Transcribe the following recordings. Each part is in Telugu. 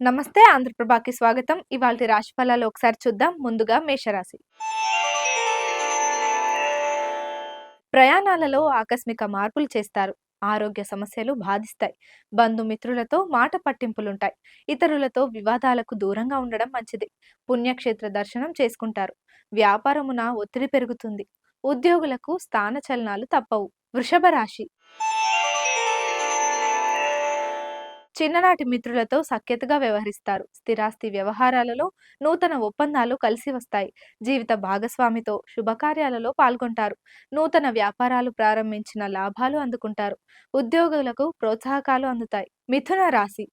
నమస్తే ఆంధ్రప్రభాకి స్వాగతం. ఇవాళ రాశి ఫలాలు ఒకసారి చూద్దాం. ముందుగా మేషరాశి. ప్రయాణాలలో ఆకస్మిక మార్పులు చేస్తారు. ఆరోగ్య సమస్యలు బాధిస్తాయి. బంధుమిత్రులతో మాట పట్టింపులుంటాయి. ఇతరులతో వివాదాలకు దూరంగా ఉండడం మంచిది. పుణ్యక్షేత్ర దర్శనం చేసుకుంటారు. వ్యాపారమున ఒత్తిడి పెరుగుతుంది. ఉద్యోగులకు స్థాన చలనాలు తప్పవు. వృషభ రాశి. చిన్ననాటి మిత్రులతో సఖ్యతగా వ్యవహరిస్తారు. స్థిరాస్తి వ్యవహారాలలో నూతన ఒప్పందాలు కలిసి వస్తాయి. జీవిత భాగస్వామితో శుభకార్యాలలో పాల్గొంటారు. నూతన వ్యాపారాలు ప్రారంభించిన లాభాలు అందుకుంటారు. ఉద్యోగులకు ప్రోత్సాహకాలు అందుతాయి. మిథున రాశి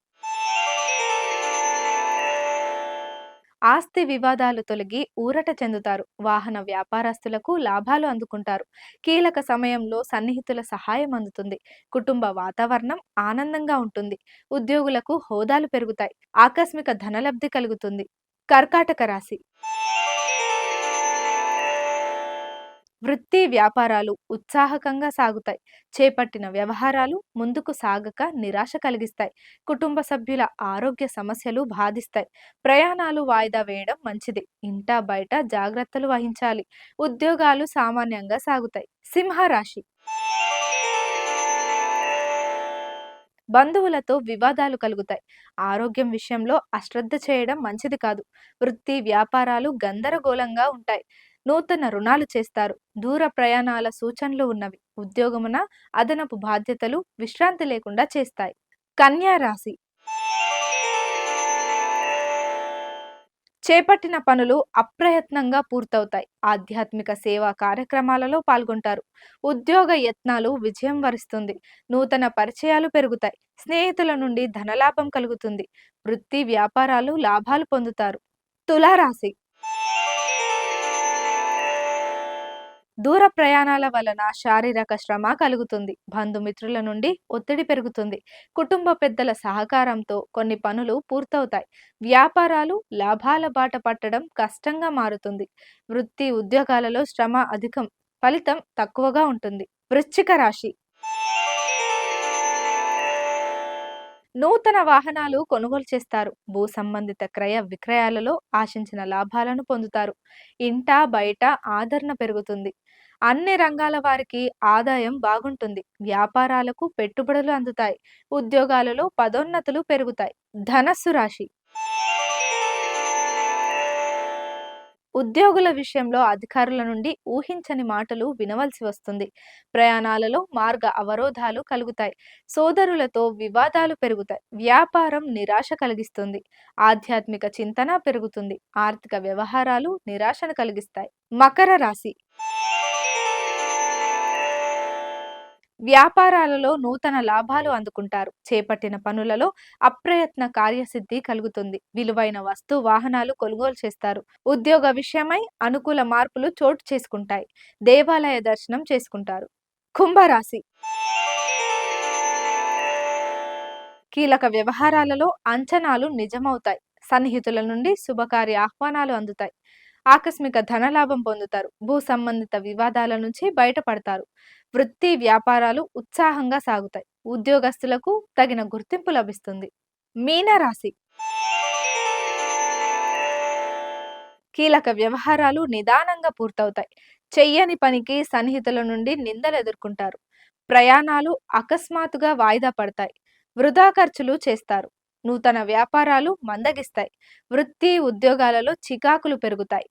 ఆస్తి వివాదాలు తొలగి ఊరట చెందుతారు. వాహన వ్యాపారస్తులకు లాభాలు అందుకుంటారు. కీలక సమయంలో సన్నిహితుల సహాయం అందుతుంది. కుటుంబ వాతావరణం ఆనందంగా ఉంటుంది. ఉద్యోగులకు హోదాలు పెరుగుతాయి. ఆకస్మిక ధనలబ్ధి కలుగుతుంది. కర్కాటక రాశి వృత్తి వ్యాపారాలు ఉత్సాహకంగా సాగుతాయి. చేపట్టిన వ్యవహారాలు ముందుకు సాగక నిరాశ కలిగిస్తాయి. కుటుంబ సభ్యుల ఆరోగ్య సమస్యలు బాధిస్తాయి. ప్రయాణాలు వాయిదా వేయడం మంచిది. ఇంటా బయట జాగ్రత్తలు వహించాలి. ఉద్యోగాలు సామాన్యంగా సాగుతాయి. సింహరాశి బంధువులతో వివాదాలు కలుగుతాయి. ఆరోగ్యం విషయంలో అశ్రద్ధ చేయడం మంచిది కాదు. వృత్తి వ్యాపారాలు గందరగోళంగా ఉంటాయి. నూతన రుణాలు చేస్తారు. దూర ప్రయాణాల సూచనలు ఉన్నవి. ఉద్యోగమున అదనపు బాధ్యతలు విశ్రాంతి లేకుండా చేస్తాయి. కన్యా రాశి. చేపట్టిన పనులు అప్రయత్నంగా పూర్తవుతాయి. ఆధ్యాత్మిక సేవా కార్యక్రమాలలో పాల్గొంటారు. ఉద్యోగ యత్నాలు విజయం వరిస్తుంది. నూతన పరిచయాలు పెరుగుతాయి. స్నేహితుల నుండి ధనలాభం కలుగుతుంది. వృత్తి వ్యాపారాలు లాభాలు పొందుతారు. తులారాశి. దూర ప్రయాణాల వలన శారీరక శ్రమ కలుగుతుంది. బంధుమిత్రుల నుండి ఒత్తిడి పెరుగుతుంది. కుటుంబ పెద్దల సహకారంతో కొన్ని పనులు పూర్తవుతాయి. వ్యాపారాలు లాభాల బాట పట్టడం కష్టంగా మారుతుంది. వృత్తి ఉద్యోగాలలో శ్రమ అధికం ఫలితం తక్కువగా ఉంటుంది. వృశ్చిక రాశి నూతన వాహనాలు కొనుగోలు చేస్తారు. భూ సంబంధిత క్రయ విక్రయాలలో ఆశించిన లాభాలను పొందుతారు. ఇంట బయట ఆదరణ పెరుగుతుంది. అన్ని రంగాల వారికి ఆదాయం బాగుంటుంది. వ్యాపారాలకు పెట్టుబడులు అందుతాయి. ఉద్యోగాలలో పదోన్నతులు పెరుగుతాయి. ధనస్సు రాశి ఉద్యోగుల విషయంలో అధికారుల నుండి ఊహించని మాటలు వినవలసి వస్తుంది. ప్రయాణాలలో మార్గ అవరోధాలు కలుగుతాయి. సోదరులతో వివాదాలు పెరుగుతాయి. వ్యాపారం నిరాశ కలిగిస్తుంది. ఆధ్యాత్మిక చింతన పెరుగుతుంది. ఆర్థిక వ్యవహారాలు నిరాశను కలిగిస్తాయి. మకర రాశి వ్యాపారాలలో నూతన లాభాలు అందుకుంటారు. చేపట్టిన పనులలో అప్రయత్న కార్యసిద్ధి కలుగుతుంది. విలువైన వస్తు వాహనాలు కొనుగోలు చేస్తారు. ఉద్యోగ విషయమై అనుకూల మార్పులు చోటు చేసుకుంటాయి. దేవాలయ దర్శనం చేసుకుంటారు. కుంభరాశి కీలక వ్యవహారాలలో అంచనాలు నిజమవుతాయి. సన్నిహితుల నుండి శుభకార్య ఆహ్వానాలు అందుతాయి. ఆకస్మిక ధనలాభం పొందుతారు. భూ సంబంధిత వివాదాల నుంచి బయటపడతారు. వృత్తి వ్యాపారాలు ఉత్సాహంగా సాగుతాయి. ఉద్యోగస్తులకు తగిన గుర్తింపు లభిస్తుంది. మీనరాశి కీలక వ్యవహారాలు నిదానంగా పూర్తవుతాయి. చెయ్యని పనికి సన్నిహితుల నుండి నిందలు ఎదుర్కొంటారు. ప్రయాణాలు అకస్మాత్తుగా వాయిదా పడతాయి. వృధా ఖర్చులు చేస్తారు. నూతన వ్యాపారాలు మందగిస్తాయి. వృత్తి ఉద్యోగాలలో చికాకులు పెరుగుతాయి.